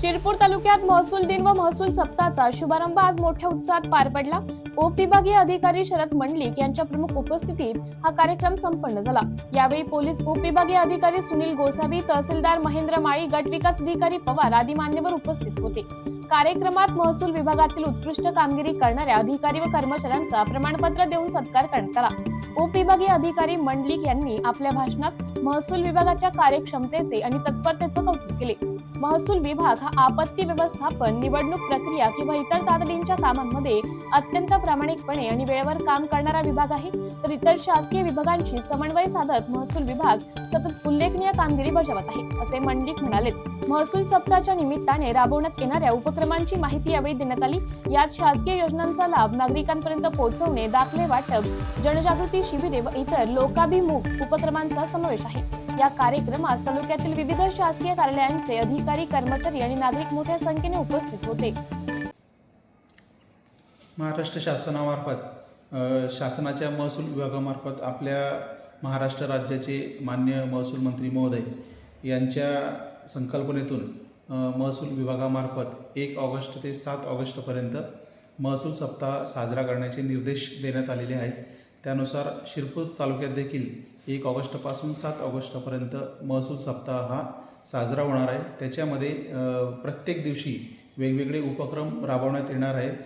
शिरपूर तालुक्यात महसूल दिन व महसूल सप्ताहाचा शुभारंभ आज मोठ्या उत्साहात पार पडला. उपविभागीय अधिकारी शरद मंडलिक यांच्या प्रमुख उपस्थितीत हा कार्यक्रम संपन्न झाला. यावेळी पोलीस उपविभागीय अधिकारी सुनील गोसावी तहसीलदार महेंद्र माळी गट विकास अधिकारी पवार आदी मान्यवर उपस्थित होते. कार्यक्रमात महसूल विभागातील उत्कृष्ट कामगिरी करणाऱ्या अधिकारी व कर्मचाऱ्यांचा प्रमाणपत्र देऊन सत्कार करण्यात आला. उपविभागीय अधिकारी मंडलिक यांनी आपल्या भाषणात महसूल विभागाच्या कार्यक्षमतेचे आणि तत्परतेचे कौतुक केले. महसूल विभाग हा आपत्ती व्यवस्थापन निवडणूक प्रक्रिया किंवा इतर तातडींच्या कामांमध्ये अत्यंत प्रामाणिकपणे आणि वेळेवर काम करणारा विभाग आहे. तर इतर शासकीय विभागांशी समन्वय साधत महसूल विभाग सतत उल्लेखनीय कामगिरी बजावत आहे असे मंडलिक म्हणाले. महसूल सप्ताहाच्या निमित्ताने राबवण्यात येणाऱ्या उपक्रमांची माहिती यावेळी देण्यात आली. यात शासकीय योजनांचा लाभ नागरिकांपर्यंत पोहोचवणे दाखले वाटप जनजागृती शिबिरे व इतर लोकाभिमुख उपक्रमांचा समावेश आहे. या कार्यक्रमास तालुक्यातील विविध शासकीय कार्यालयांचे अधिकारी कर्मचारी आणि नागरिक मोठ्या संख्येने उपस्थित होते. महाराष्ट्र शासनामार्फत शासनाच्या महसूल विभागामार्फत आपल्या महाराष्ट्र राज्याचे मान्य महसूल मंत्री महोदय यांच्या संकल्पनेतून महसूल विभागामार्फत एक ऑगस्ट ते सात ऑगस्टपर्यंत महसूल सप्ताह साजरा करण्याचे निर्देश देण्यात आलेले आहेत. त्यानुसार शिरपूर तालुक्यात देखील एक ऑगस्टपासून सात ऑगस्टपर्यंत महसूल सप्ताह हा साजरा होणार आहे. त्याच्यामध्ये प्रत्येक दिवशी वेगवेगळे उपक्रम राबवण्यात येणार आहेत.